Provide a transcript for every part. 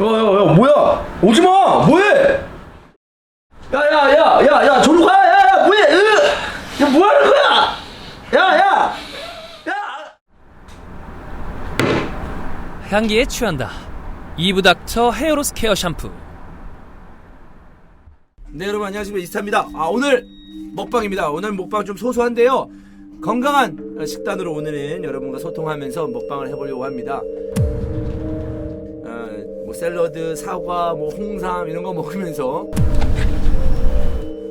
야야야 뭐야? 오지마! 뭐해? 야야야야야 저리 가 야야 뭐해? 으! 야 뭐하는 거야? 야야! 야! 향기에 취한다. 이브닥터 헤어로스 케어 샴푸. 네 여러분 안녕하십니까. 이스타입니다. 아 오늘 먹방입니다. 오늘 먹방 좀 소소한데요. 건강한 식단으로 오늘은 여러분과 소통하면서 먹방을 해보려고 합니다 샐러드 사과 뭐 홍삼 이런 거 먹으면서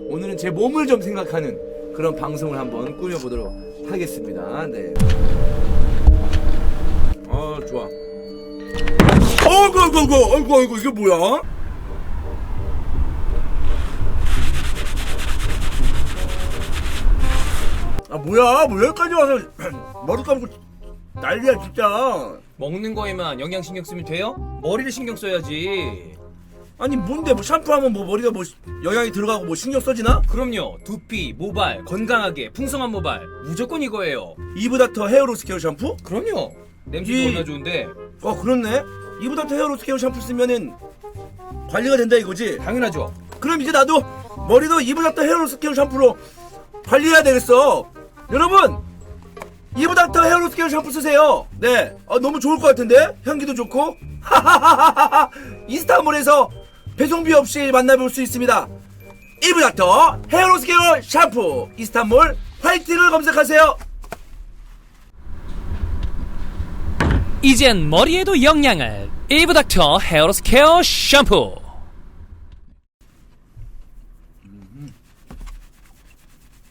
오늘은 제 몸을 좀 생각하는 그런 방송을 한번 꾸며보도록 하겠습니다. 네. 아 좋아. 어이구 어이구 어이구 어이구 이게 뭐야? 아 뭐야? 뭐 여기까지 와서 머리 감고 난리야 진짜 먹는 거에만 영양 신경 쓰면 돼요? 머리를 신경 써야지. 아니 뭔데 뭐 샴푸하면 뭐 머리가 뭐 영양이 들어가고 뭐 신경 써지나? 그럼요. 두피, 모발, 건강하게, 풍성한 모발. 무조건 이거예요. 이브닥터 헤어로스 케어 샴푸? 그럼요. 냄새도 이- 얼마나 좋은데. 어 그렇네 이브닥터 헤어로스 케어 샴푸 쓰면은 관리가 된다 이거지 당연하죠. 그럼 이제 나도 머리도 이브닥터 헤어로스 케어 샴푸로 관리해야 되겠어 여러분 이브닥터 헤어로스 케어 샴푸 쓰세요. 네. 어, 너무 좋을 것 같은데? 향기도 좋고? 인스타몰에서 배송비 없이 만나볼 수 있습니다. 이브닥터 헤어로스 케어 샴푸. 인스타몰 화이팅을 검색하세요. 이젠 머리에도 영양을. 이브닥터 헤어로스 케어 샴푸.